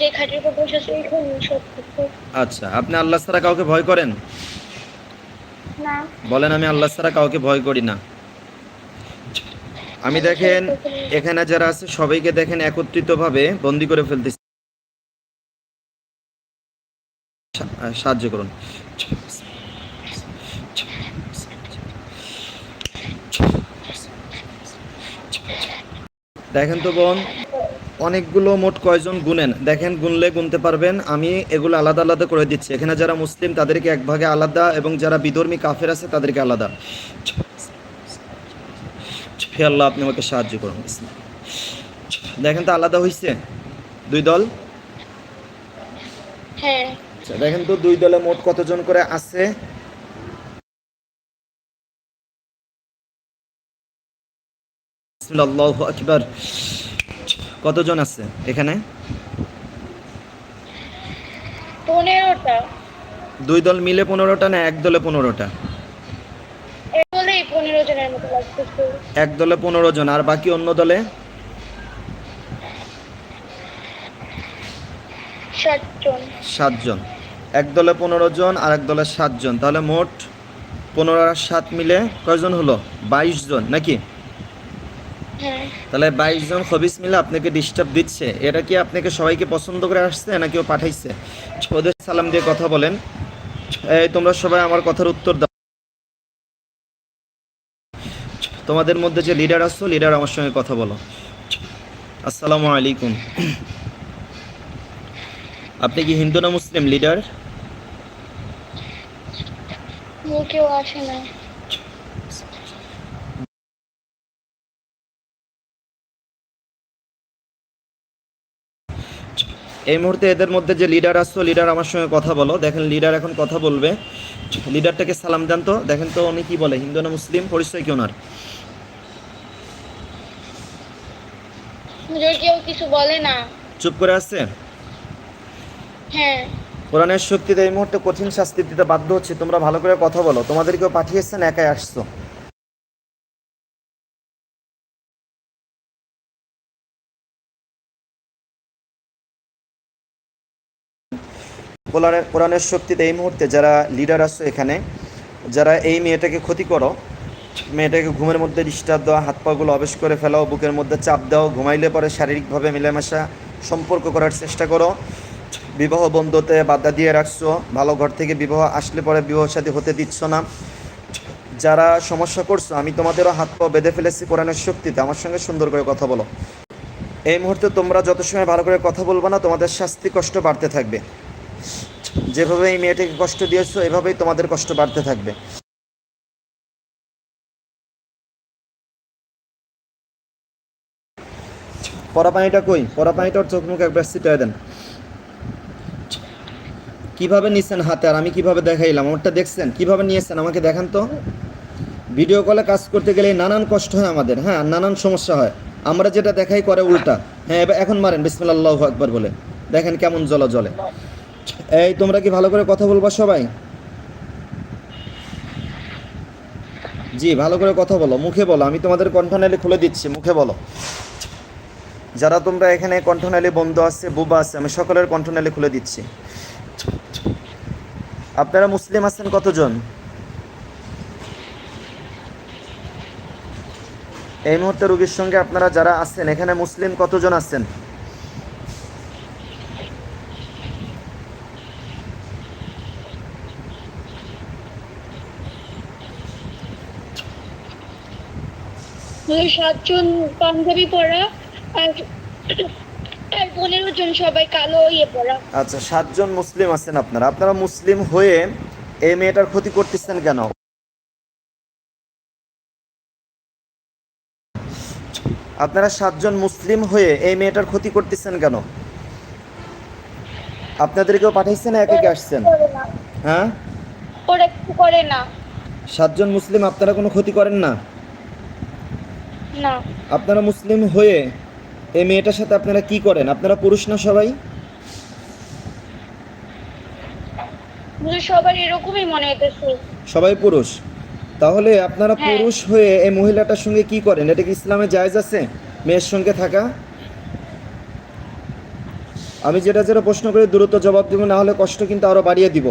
যে খাটের উপর বসে আছে ওইখানে সব কিছু আচ্ছা আপনি আল্লাহ ছাড়া কাউকে ভয় করেন? না। বলেন আমি আল্লাহ ছাড়া কাউকে ভয় করি না। আমি দেখেন এখানে যারা আছে সবাইকে দেখেন একত্রিতভাবে বন্দি করে ফেলতেছি। সাহায্য করুন। দেখেন তো বোন অনেকগুলো মোট কয়জন গুনেন? দেখেন গুনলে গুনতে পারবেন। আমি এগুলো আলাদা আলাদা করে দিচ্ছি। এখানে যারা মুসলিম তাদেরকে এক ভাগে আলাদা এবং যারা বিধর্মী কাফের আছে তাদেরকে আলাদা। হে আল্লাহ আপনি আমাকে সাহায্য করুন। দেখেন তো আলাদা হয়েছে দুই দল? হ্যাঁ। আচ্ছা, দেখেন তো দুই দলে মোট কতজন করে আছে? আল্লাহ আকবার। কতজন আছে এখানে? পনেরোটা। দুই দল মিলে পনেরোটা না এক দলে পনেরোটা? এক দলে পনেরো জন আর বাকি অন্য দলে? সাতজন। এক দলে পনেরো জন আর এক দলে সাতজন। তাহলে মোট পনেরো আর সাত মিলে কয়জন হলো? বাইশ জন নাকি? তাহলে বাইশ জন খবিস মিলে আপনাকে ডিস্টার্ব দিচ্ছে। এটা কি আপনাকে সবাইকে পছন্দ করে আসছে নাকি ও পাঠাইছে? ওদের সালাম দিয়ে কথা বলেন। এই তোমরা সবাই আমার কথার উত্তর দাও। তোমাদের মধ্যে যে লিডার আসছো লিডার আমার সঙ্গে কথা বলো। আসসালামু আলাইকুম। আপনি কি হিন্দু না মুসলিম লিডার কেউ আসে না এই মুহূর্তে এদের মধ্যে যে লিডার আসছো লিডার আমার সঙ্গে কথা বলো। দেখেন লিডার এখন কথা বলবে। লিডারটাকে সালাম দেন তো। দেখেন তো উনি কি বলে হিন্দু না মুসলিম? পরিচয় কি ওনার? হুজুর কেউ কিছু বলে না। চুপ করে আছে? হ্যাঁ। কোরআনের শক্তিতে এই মুহূর্তে কঠিন শাস্তি দিতে বাধ্য হচ্ছে। তোমরা ভালো করে কথা বলো। তোমাদেরকেও পাঠিয়েছেন একাই আসছো। কোরআনের শক্তিতে এই মুহূর্তে যারা লিডার আসছো এখানে, যারা এই মেয়েটাকে ক্ষতি করো, মেয়েটাকে ঘুমের মধ্যে ডিস্টার্ব দেওয়া হাত পাগুলো অবেশ করে ফেলাও, বুকের মধ্যে চাপ দাও, ঘুমাইলে পরে শারীরিকভাবে মিলেমিশা সম্পর্ক করার চেষ্টা করো, বিবাহ বন্ধতে বাধা দিয়ে রাখছো, ভালো ঘর থেকে বিবাহ আসলে পরে বিবাহ সাথে হতে দিচ্ছ না। যারা সমস্যা করছ, আমি তোমাদেরও হাত পা বেঁধে ফেলেছি কোরআনের শক্তিতে, আমার সঙ্গে সুন্দর করে কথা বলো। এই মুহূর্তে তোমরা যত সময় ভালো করে কথা বলব না, তোমাদের শাস্তি কষ্ট বাড়তে থাকবে। যেভাবে এই মেয়েটাকে কষ্ট দিয়েছ, এভাবেই তোমাদের কষ্ট বাড়তে থাকবে। পরা পানিটা কই? পরা পানিটার চোখ মুখ একবার ছিটায় দেন। কীভাবে নিছেন হাতে? আর আমি কীভাবে দেখাইলাম? আমারটা দেখছেন? কীভাবে নিয়েছেন? আমাকে দেখান তো। ভিডিও কলে কাজ করতে গেলে নানান কষ্ট হয় আমাদের হ্যাঁ? নানান সমস্যা হয়। আমরা যেটা দেখাই করে উল্টা। হ্যাঁ এবার এখন মারেন। বিসমিল্লাহ আকবার বলে। দেখেন কেমন জল জলে এই, তোমরা কি ভালো করে কথা বলবা সবাই? জি, ভালো করে কথা বলো, মুখে বলো, আমি তোমাদের কণ্ঠনালী খুলে দিচ্ছি, মুখে বলো। যারা তোমরা এখানে কণ্ঠনালী বন্ধ আছে, বুবা আছে, আমি সকলের কণ্ঠনালী খুলে দিচ্ছি। আপনারা মুসলিম আছেন কতজন? এই মুহূর্তে রোগীর সঙ্গে আপনারা যারা আছেন, এখানে মুসলিম কতজন আছেন? সাতজন পাঞ্জাবি পরা আর আর পনেরো জন সবাই কালো ইয়ে পরা আচ্ছা সাতজন মুসলিম আছেন আপনারা। আপনারা মুসলিম হয়ে এই মেয়েটার ক্ষতি করতেছেন কেন? আপনারা সাতজন মুসলিম হয়ে এই মেয়েটার ক্ষতি করতেছেন কেন? আপনাদেরকেও পাঠাইছেন একে একে আসছেন? হ্যাঁ? ওরা কিছু করে না। সাতজন মুসলিম আপনারা কোনো ক্ষতি করেন না? না। আপনারা মুসলিম হয়ে এই মেয়েটার সাথে আপনারা কি করেন? আপনারা পুরুষ না সবাই? সবার এরকমই মনে হইতেছে। সবাই পুরুষ। তাহলে আপনারা হ্যাঁ। পুরুষ হয়ে এই মহিলাটার সঙ্গে কি করেন? এটা কি ইসলামে জায়েজ আছে? মেয়ের সঙ্গে থাকা? আমি যেটা যেটা প্রশ্ন করি দ্রুত জবাব দিব না হলে কষ্ট কিন্তু আরও বাড়িয়ে দিব।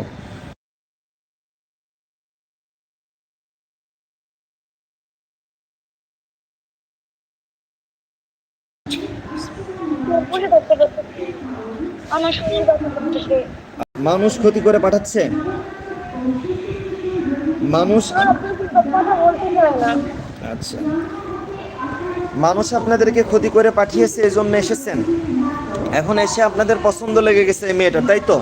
মানুষ ক্ষতি করে পাঠাচ্ছে? মানুষ আচ্ছা। মানুষ আপনাদেরকে ক্ষতি করে পাঠিয়েছে এই জন্য এসেছেন। এখন এসে আপনাদের পছন্দ লেগে গেছে এই মেয়েটা তাই তো?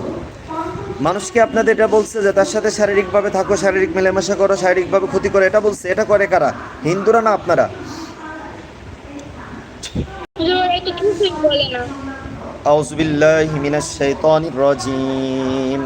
মানুষকে আপনাদের এটা বলছে যে তার সাথে শারীরিকভাবে থাকো শারীরিক মেলামেশা করো শারীরিকভাবে ক্ষতি করে এটা বলছে? এটা করে কারা? হিন্দুরা না আপনারা? হুজুর ওরা তো কিছুই বলে না আউযু বিল্লাহি মিনাশ শাইতানির রাজিম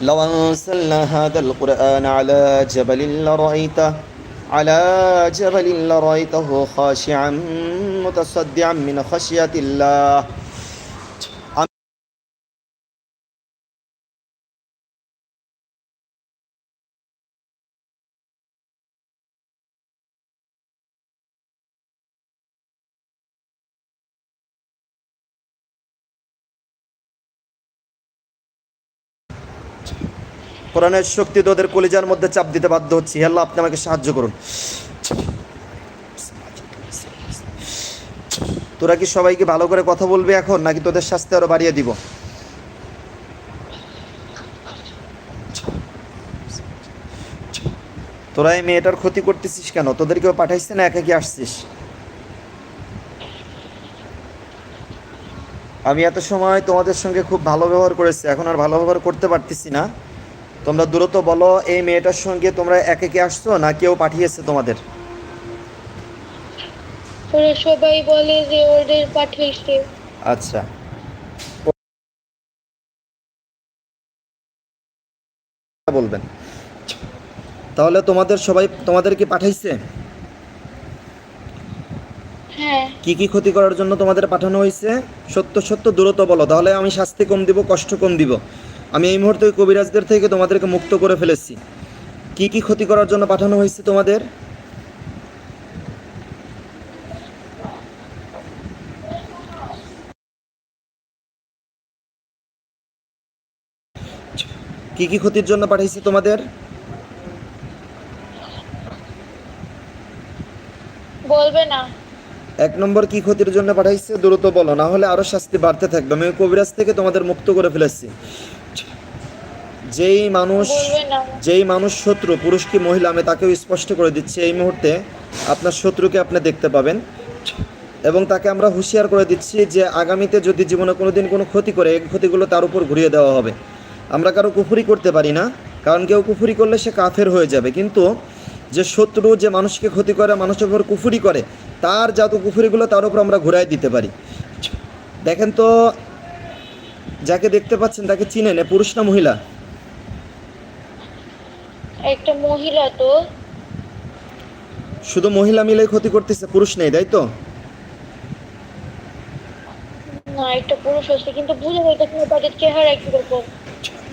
لو أنزلنا هذا القرآن على جبل لرأيته على جبل لرأيته خاشعا متصدعا من خشية الله. কোরআনের শক্তি তোদের কলিজার মধ্যে চাপ দিতে বাধ্য হচ্ছি। আল্লাহ, আপনি আমাকে সাহায্য করুন। তোরা কি সবাইকে ভালো করে কথা বলবি এখন, নাকি তোদের শাস্তি আরও বাড়িয়ে দিব? তোরা এই মেয়েটার ক্ষতি করতেছিস কেন? তোদের কেউ পাঠাইছে না, একা কি আসছিস? আমি এত সময় তোমাদের সঙ্গে খুব ভালো ব্যবহার করেছি, এখন আর ভালো ব্যবহার করতে পারতেছি না। তোমরা দ্রুত বলো এই মেয়েটার সঙ্গে তোমরা একে কে আসছো না কেউ পাঠিয়েছে তোমাদের? ওরা সবাই বলে যে ওদের পাঠিয়েছে। আচ্ছা। বলবেন। তাহলে তোমাদের সবাই তোমাদেরকে পাঠাইছে? হ্যাঁ। কি কি ক্ষতি করার জন্য তোমাদের পাঠানো হয়েছে? সত্য সত্য দূরত্ব বলো তাহলে আমি শাস্তি কম দিব কষ্ট কম দিব। আমি এই মুহূর্তে কবিরাজদের থেকে তোমাদেরকে মুক্ত করে ফেলেছি। কি কি ক্ষতি করার জন্য পাঠানো হয়েছে তোমাদের? কি কি ক্ষতির জন্য পাঠাইছি তোমাদের? বলবে না। এক নম্বর কি ক্ষতির জন্য পাঠাইছে? দ্রুত বলো না হলে আরও শাস্তি বাড়তে থাকবে। আমি ওই কবিরাজ থেকে তোমাদের মুক্ত করে ফেলেছি। যেই মানুষ যেই মানুষ শত্রু পুরুষ কি মহিলা? আমি তাকেও স্পষ্ট করে দিচ্ছি। এই মুহূর্তে আপনার শত্রুকে আপনি দেখতে পাবেন। এবং তাকে আমরা হুঁশিয়ার করে দিচ্ছি যে আগামীতে যদি জীবনে কোনো দিন কোনো ক্ষতি করে এই ক্ষতিগুলো তার উপর ঘুরিয়ে দেওয়া হবে। আমরা কারও কুফুরি করতে পারি না কারণ কেউ কুফুরি করলে সে কাফের হয়ে যাবে। কিন্তু যে শত্রু যে মানুষকে ক্ষতি করে মানুষের উপর কুফুরি করে তার যত কুফুরিগুলো তার উপর আমরা ঘুরাই দিতে পারি। দেখেন তো যাকে দেখতে পাচ্ছেন তাকে চিনেন পুরুষ না মহিলা? একটা মহিলা তো। শুধু মহিলা মিলে ক্ষতি করতেছে পুরুষ নেই তাই তো? না একটা পুরুষ আছে কিন্তু বুঝে যাইতেছে না তাদের চেহারা কীরকম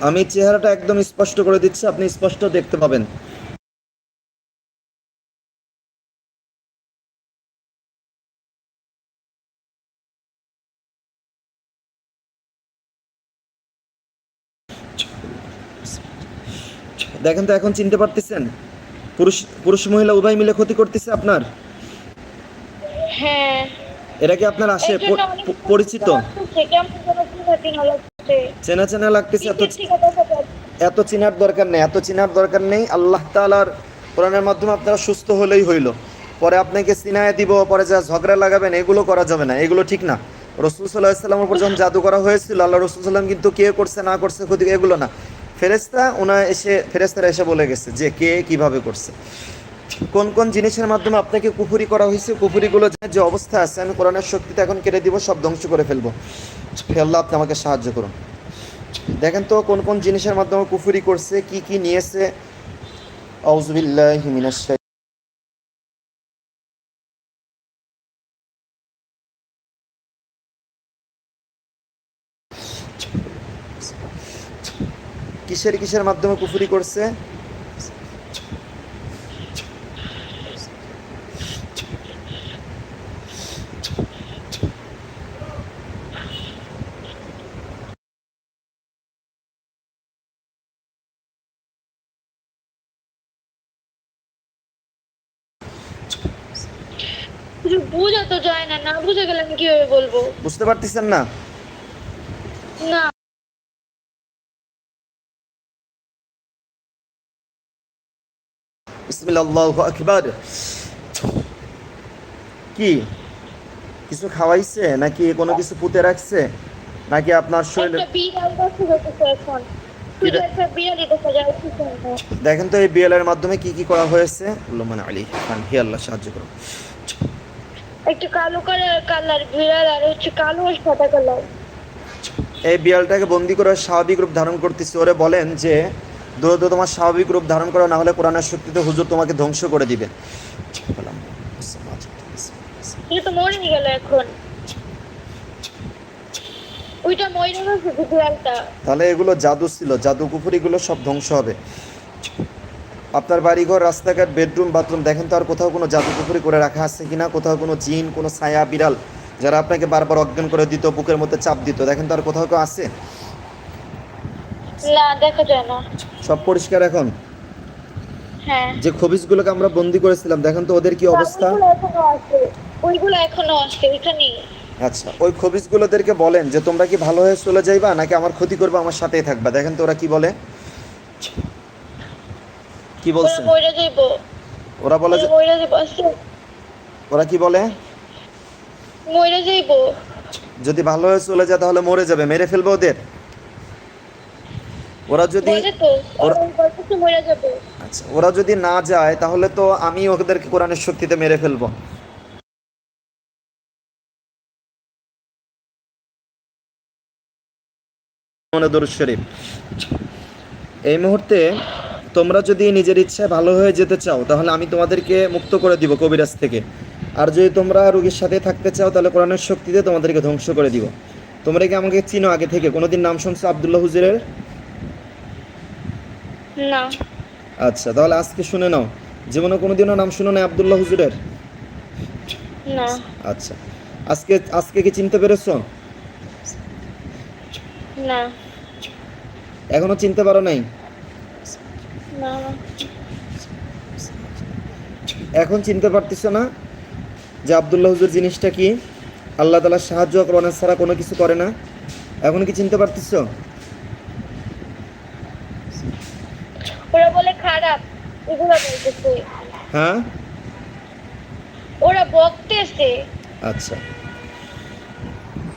আমি চেহারাটা একদম স্পষ্ট করে দিচ্ছি আপনি স্পষ্ট দেখতে পাবেন। দেখেন তো এখন চিনতে পারতেছেন? পুরুষ পুরুষ মহিলা উভয় মিলে ক্ষতি করতেছে আপনার? হ্যাঁ। এরা কি আপনার আসে পরিচিত? চিনা চিনা লাগতেছে এত। এত চিনার দরকার নেই এত চিনার দরকার নেই। আল্লাহ তালার কোরআনের মাধ্যমে আপনারা সুস্থ হলেই হইল। পরে আপনাকে চিনায় দিব পরে যা ঝগড়া লাগাবেন এগুলো করা যাবে না এগুলো ঠিক না। রসুল সাল্লাহ ইসলামের উপর যখন জাদু করা হয়েছিল আল্লাহ রসুল সাল্লাম কিন্তু কে করছে না করছে ক্ষতি এগুলো না। ফেরেস্তা ওনা এসে ফেরেস্তারা এসে বলে গেছে যে কে কীভাবে করছে। কোন কোন জিনিসের মাধ্যমে আপনাকে কুফুরি করা হয়েছে? কুফুরিগুলো যে অবস্থা আছে, আমি কোরআনের শক্তিতে এখন কেটে দিব, সব ধ্বংস করে ফেলব। ফেললে আপনি আমাকে সাহায্য করুন। দেখেন তো, কোন কোন জিনিসের মাধ্যমে কুফুরি করছে, কি কি নিয়েছে? আউজবিল্লাহ কিসের কিসের মাধ্যমে কুফুরি করছে? বোঝা তো যায় না না বুঝে গেলে আমি কীভাবে বলব? বুঝতে পারতেছেন না? না। বিসমিল্লাহ আল্লাহু আকবার। কি? কিছু খাওয়াইছে? নাকি কোনো কিছু পুঁতে রাখছে? নাকি আপনার শরীরে। দেখেন তো এই মাধ্যমে কি কি করা হয়েছে? লোমান আলী খান হি আল্লাহ সাহায্য করুন। একটা কালো কালার বিড়াল আর হচ্ছে কালো সাদা কালার। এই বিড়ালটাকে বন্দি করে স্বাভাবিক রূপ ধারণ করতেছে। ওরে বলেন যে দ্রুত তোমার স্বাভাবিক রূপ ধারণ করো না হলে কোরআনের শক্তিতে হুজুর তোমাকে ধ্বংস করে দিবে। তাহলে এগুলো জাদু ছিল জাদু কুফুরিগুলো সব ধ্বংস হবে। আপনার বাড়িঘর রাস্তাঘাট বেডরুম বাথরুম দেখেন তো আর কোথাও কোনো জাদু কুফুরি করে রাখা আছে কিনা? কোথাও কোনো জিন কোনো ছায়া বিড়াল যারা আপনাকে বারবার অজ্ঞান করে দিত বুকের মধ্যে চাপ দিত দেখেন তো আর কোথাও কেউ আছে? না দেখা যায় না। সব পরিষ্কার এখন? হ্যাঁ। যে আমরা বন্দি করেছিলাম দেখেন তো ওদের কি অবস্থা? ওইগুলো এখনও আছে। ওইগুলো ওইটা নেই। আচ্ছা ওই বলেন যে তোমরা কি ভালো হয়ে চলে যাইবা নাকি আমার ক্ষতি করবে আমার সাথেই থাকবা? দেখেন তো ওরা কি বলে। কি যাইবো। ওরা বলে ওরা কি বলে? মরে যাইবো। যদি ভালো হয়ে চলে যায় তাহলে মরে যাবে মেরে ফেলব ওদের? ওরা যদি আচ্ছা ওরা যদি না যায় তাহলে তো আমি ওদেরকে কোরআনের শক্তিতে মেরে ফেলব। শরীফ। এই মুহূর্তে তোমরা যদি নিজের ইচ্ছায় ভালো হয়ে যেতে চাও তাহলে আমি তোমাদেরকে মুক্ত করে দিব কবিরাজ থেকে। আর যদি তোমরা রোগীর সাথে থাকতে চাও তাহলে কোরআনের শক্তিতে তোমাদেরকে ধ্বংস করে দিব। তোমরা কি আমাকে চিনো আগে থেকে? কোনোদিন নাম শুনছো আবদুল্লাহ হুজুরের? না। আচ্ছা তাহলে আজকে শুনে নাও। জীবনে কোনোদিনও নাম শুনো না আব্দুল্লাহ হুজুরের? না। আচ্ছা। আজকে আজকে কি চিনতে পেরেছ? না। এখনও চিনতে পারো নাই? না। এখন চিনতে পারতেছো না যে আবদুল্লাহ হুজুর জিনিসটা কি? আল্লাহ তালা সাহায্য করোনা ছাড়া কোনো কিছু করে না? এখন কি চিনতে পারতেছো ওরা বলে খারাপ হ্যাঁ? ওরা বকতেছে। আচ্ছা।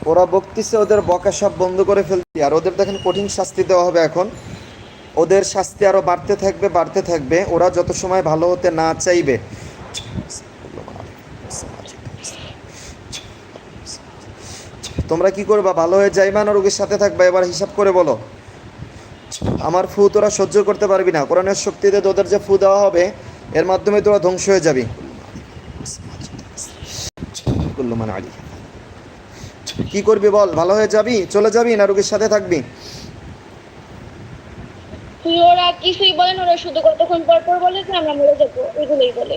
ওরা বকতেছে ওদের বকা সব বন্ধ করে আর ওদের দেখেন কঠিন শাস্তি দেওয়া হবে এখন। ওদের শাস্তি আরও বাড়তে থাকবে বাড়তে থাকবে। ওরা যত সময় ভালো হতে না চাইবে। তোমরা কি করবা? ভালো হয়ে যাইবা না রোগীর সাথে থাকবা? এবার হিসাব করে বলো। আমার ফু তোরা সহ্য করতে পারবি না। কোরআনের শক্তিতে তোদের যে ফু দেওয়া হবে এর মাধ্যমে তোরা ধ্বংস হয়ে যাবি। আলী। কি করবি বল? ভালো হয়ে যাবি? চলে যাবি না রোগীর সাথে থাকবি?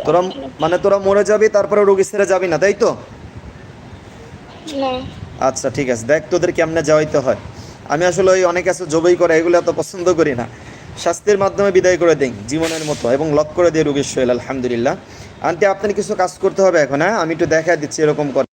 তোরা মানে তোরা মরে যাবি তারপরে রোগী ছেড়ে যাবি না তাই তো? আচ্ছা ঠিক আছে। দেখ তোদের কেমনে যাওয়াইতে হয়। আমি আসলে ওই অনেক আছে জবই করে, এগুলো এত পছন্দ করি না। শাস্তির মাধ্যমে বিদায় করে দিই জীবনের মতো, এবং লক করে দিই রোগীর শৈল আলহামদুলিল্লাহ। আনতে আপনার কিছু কাজ করতে হবে এখন হ্যাঁ? আমি একটু দেখা দিচ্ছি এরকম করে।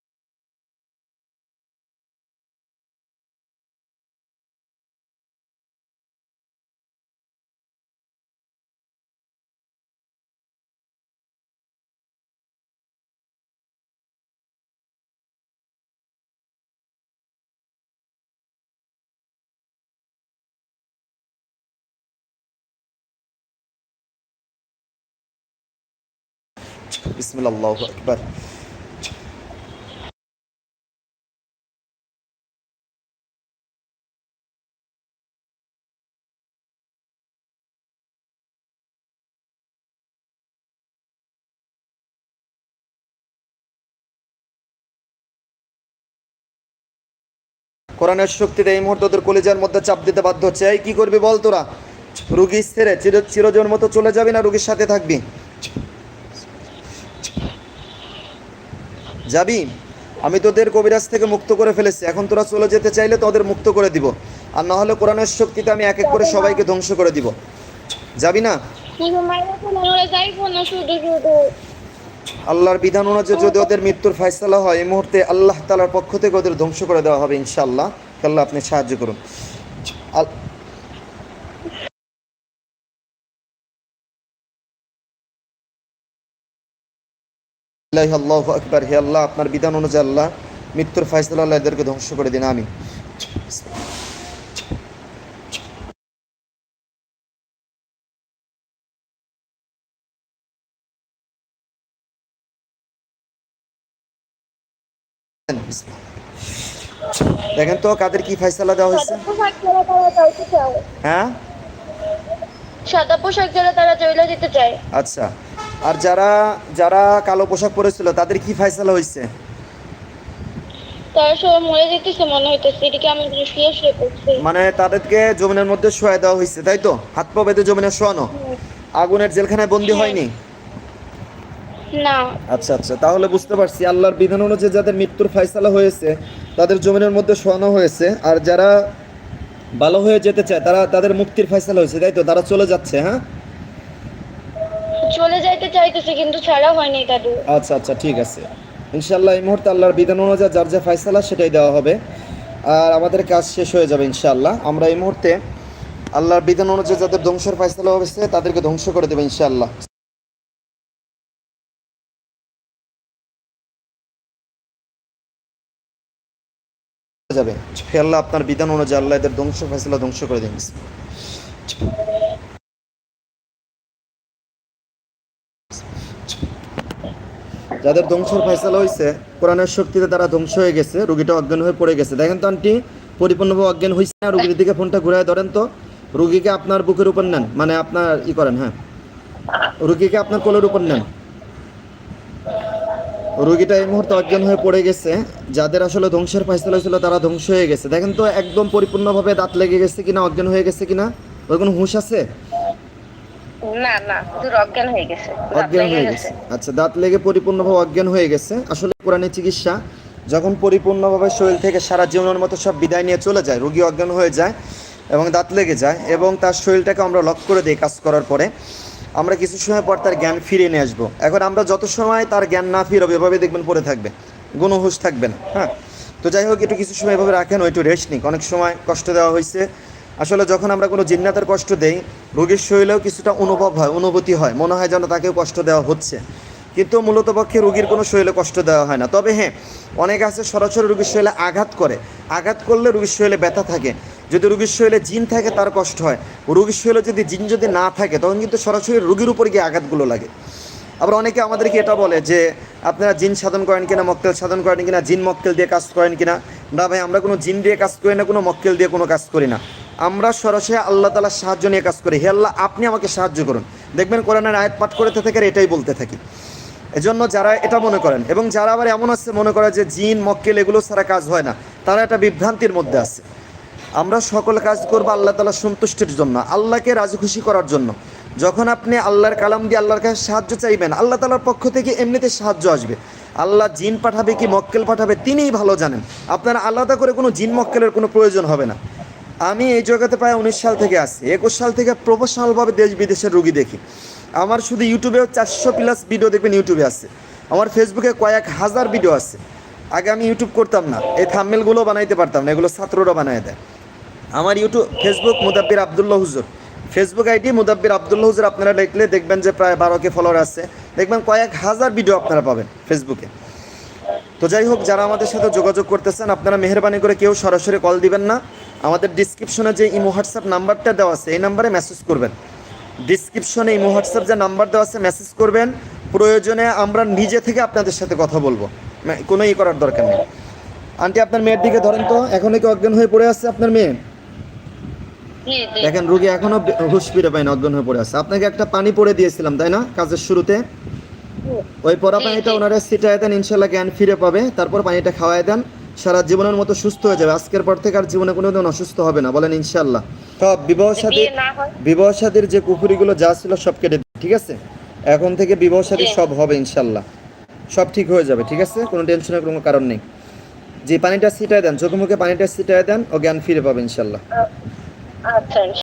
বিসমিল্লাহ, আকবার। কোরআনের শক্তিতে এই মুহূর্তে ওদের কলেজের মধ্যে চাপ দিতে বাধ্য হচ্ছে। এই কি করবি বল তোরা? রুগী ছেড়ে চির চিরজন মতো চলে যাবি না? রুগীর সাথে থাকবি? যাবি? আমি তোদের কবিরাজ থেকে মুক্ত করে ফেলেছি। এখন তোরা চলে যেতে চাইলে তোদের মুক্ত করে দিব। আর না হলে কোরআনের শক্তিতে আমি এক এক করে সবাইকে ধ্বংস করে দিব। যাবি না? আল্লাহর বিধান অনুযায়ী যদি ওদের মৃত্যুর ফয়সালা হয় এই মুহূর্তে আল্লাহ তালার পক্ষ থেকে ওদের ধ্বংস করে দেওয়া হবে ইনশাআল্লাহ। আল্লাহ আপনি সাহায্য করুন। আল্লাহ আল্লাহ আকবার হে আল্লাহ আপনার বিধান অনুযায়ী আল্লাহ মৃত্যুর ফয়সালা আল্লাহ এদেরকে ধ্বংস করে দিন আমি দেখেন তো কাদের কি ফয়সালা দেওয়া হয়েছে? হ্যাঁ? সাদা পোশাক যারা তারা জয়লা দিতে চায়। আচ্ছা। আর যারা যারা কালো পোশাক পরেছিল তাদের কি ফয়সালা হয়েছে মনে মানে তাদেরকে জমিনের মধ্যে শোয়া দেওয়া হয়েছে তাই তো? হাত পা বেঁধে জমিনে শোয়ানো? আগুনের জেলখানায় বন্দি হয়নি? না। আচ্ছা আচ্ছা তাহলে বুঝতে পারছি আল্লাহর বিধান অনুযায়ী যাদের মৃত্যুর ফয়সালা হয়েছে তাদের জমিনের মধ্যে শোয়ানো হয়েছে আর যারা ভালো হয়ে যেতে চায় তারা তাদের মুক্তির ফয়সালা হয়েছে তাই তো? তারা চলে যাচ্ছে হ্যাঁ? চলে যাইতে চাইতেছে, কিন্তু ছাড়া হয়নি তাদের। আচ্ছা আচ্ছা ঠিক আছে। ইনশাল্লাহ এই মুহূর্তে আল্লাহর বিধান অনুযায়ী যার যা ফয়সালা সেটাই দেওয়া হবে। আর আমাদের কাজ শেষ হয়ে যাবে ইনশাআল্লাহ। আমরা এই মুহূর্তে আল্লাহর বিধান অনুযায়ী যাদের ধ্বংসের ফয়সালা হয়েছে, তাদেরকে ধ্বংস করে দেবে ইনশাআল্লাহ। যাবে। আল্লাহ আপনার বিধান অনুযায়ী আল্লাহ এদের ধ্বংস ফয়সালা ধ্বংস করে দিন। যাদের ধ্বংসের ফয়সালা হয়েছে কোরআনের শক্তিতে তারা ধ্বংস হয়ে গেছে রুগীটা অজ্ঞান হয়ে পড়ে গেছে। দেখেন তো আন্টি, পরিপূর্ণভাবে অজ্ঞান হয়েছে না, রুগীর দিকে ফোনটা ঘুরায় ধরেন তো। রুগীকে আপনার বুকের উপর নেন মানে আপনার ই করেন হ্যাঁ। রুগীকে আপনার কোলের উপর নেন। রুগীটা এই মুহূর্তে অজ্ঞান হয়ে পড়ে গেছে, যাদের আসলে ধ্বংসের ফয়সালা হয়েছিল তারা ধ্বংস হয়ে গেছে। দেখেন তো, একদম পরিপূর্ণভাবে দাঁত লেগে গেছে কিনা, অজ্ঞান হয়ে গেছে কিনা, ওর কোনো হুঁশ আছে? না না শুধু অজ্ঞান হয়ে গেছে। অজ্ঞান হয়ে গেছে। আচ্ছা দাঁত লেগে পরিপূর্ণভাবে অজ্ঞান হয়ে গেছে। আসলে কোরআনের চিকিৎসা যখন পরিপূর্ণভাবে শরীর থেকে সারা জীবনের মতো সব বিদায় নিয়ে চলে যায় রোগী অজ্ঞান হয়ে যায় এবং দাঁত লেগে যায় এবং তার শরীরটাকে আমরা লক করে দিই কাজ করার পরে আমরা কিছু সময় পর তার জ্ঞান ফিরিয়ে নিয়ে আসব। এখন আমরা যত সময় তার জ্ঞান না ফিরবে এভাবে দেখবেন পড়ে থাকবে। কোনো হুশ থাকবে না হ্যাঁ? তো যাই হোক একটু কিছু সময় এভাবে রাখেন একটু রেস্ট নিক। অনেক সময় কষ্ট দেওয়া হয়েছে আসলে যখন আমরা কোনো জিন্নাতের কষ্ট দেই, রোগীর শরীরেও কিছুটা অনুভব হয়, অনুভূতি হয়, মনে হয় যেন তাকেও কষ্ট দেওয়া হচ্ছে। কিন্তু মূলত পক্ষে রোগীর কোনো শরীরে কষ্ট দেওয়া হয় না। তবে হ্যাঁ অনেক আছে সরাসরি রোগীর শরীরে আঘাত করে। আঘাত করলে রোগীর শরীরে ব্যথা থাকে। যদি রোগীর শরীরে জিন থাকে, তার কষ্ট হয়। রোগীর শরীরে যদি জিন যদি না থাকে, তখন কিন্তু সরাসরি রোগীর উপর গিয়ে আঘাতগুলো লাগে। আবার অনেকে আমাদেরকে এটা বলে যে, আপনারা জিন সাধন করেন কিনা, মক্কেল সাধন করেন কিনা, জিন মক্কেল দিয়ে কাজ করেন কিনা? না ভাই, আমরা কোনো জিন দিয়ে কাজ করি না, কোনো মক্কেল দিয়ে কোনো কাজ করি না। আমরা সরাসরি আল্লাহ তালার সাহায্য নিয়ে কাজ করি। হে আল্লাহ, আপনি আমাকে সাহায্য করুন। দেখবেন কোরআনের আয়াত পাঠ করতে থেকে এটাই বলতে থাকি। এজন্য যারা এটা মনে করেন এবং যারা আবার এমন আছে মনে করে যে জিন, মক্কেল এগুলো ছাড়া কাজ হয় না, তারা একটা বিভ্রান্তির মধ্যে আছে। আমরা সকল কাজ করব আল্লাহ তালা সন্তুষ্টির জন্য, আল্লাহকে রাজি খুশি করার জন্য। যখন আপনি আল্লাহর কালাম দিয়ে আল্লাহর কাছে সাহায্য চাইবেন, আল্লাহ তালার পক্ষ থেকে এমনিতে সাহায্য আসবে। আল্লাহ জিন পাঠাবে কি, মক্কেল পাঠাবে তিনিই ভালো জানেন। আপনার আলাদা করে কোনো জিন, মক্কেলের কোনো প্রয়োজন হবে না। আমি এই জগতে প্রায় উনিশ সাল থেকে আসি একুশ সাল থেকে প্রফেশনালভাবে দেশ বিদেশের রুগী দেখি। আমার শুধু ইউটিউবেও চারশো প্লাস ভিডিও দেখবেন ইউটিউবে আছে। আমার ফেসবুকে কয়েক হাজার ভিডিও আছে। আগে আমি ইউটিউব করতাম না। এই থাম্মেলগুলো বানাইতে পারতাম না। এগুলো ছাত্ররা বানায় দেয়। আমার ইউটিউব ফেসবুক মুদাব্বির আবদুল্লাহ হুজুর। ফেসবুক আইডি মুদাব্বির আবদুল্লাহ হুজুর আপনারা দেখলে দেখবেন যে প্রায় বারো কে ফলোয়ার আছে। দেখবেন কয়েক হাজার ভিডিও আপনারা পাবেন ফেসবুকে তো যাই হোক, যারা আমাদের সাথে যোগাযোগ করতেছেন, আপনারা মেহরবানি করে কেউ সরাসরি কল দিবেন না। আমাদের ডিসক্রিপশনে যে ইমো হোয়াটসঅ্যাপ নাম্বারটা দেওয়া আছে এই নাম্বারে মেসেজ করবেন। ডিসক্রিপশনে ইমো হোয়াটসঅ্যাপ যে নাম্বার দেওয়া আছে মেসেজ করবেন। প্রয়োজনে আমরা নিজে থেকে আপনাদের সাথে কথা বলব। কোনো ই করার দরকার নেই। আন্টি আপনার মেয়ের দিকে ধরেন তো এখনই কি অজ্ঞান হয়ে পড়ে আছে আপনার মেয়ে? দেখেন রুগী এখনও হুঁশ ফিরে পায় না অজ্ঞান হয়ে পড়ে আছে। আপনাকে একটা পানি পরে দিয়েছিলাম তাই না কাজের শুরুতে? ওই পরা পানিটা। ওনারা ছিটায় দেন ইনশাল্লাহ জ্ঞান ফিরে পাবে। তারপর পানিটা খাওয়াই দেন। সারা জীবনের মতো সুস্থ হয়ে যাবে। আজকের পর থেকে আর জীবনে কোনোদিন অসুস্থ হবে না বলেন ইনশাল্লাহ সব বিবাহ সাথী বিবাহ সাথীর যে কুফুরিগুলো যা ছিল সব কেটে ঠিক আছে? এখন থেকে বিবাহ সাথী সব হবে ইনশাল্লাহ সব ঠিক হয়ে যাবে ঠিক আছে? কোনো টেনশনের কোনো কারণ নেই। যে পানিটা ছিটায় দেন চোখে মুখে পানিটা ছিটায় দেন ও জ্ঞান ফিরে পাবে ইনশাল্লাহ আচ্ছা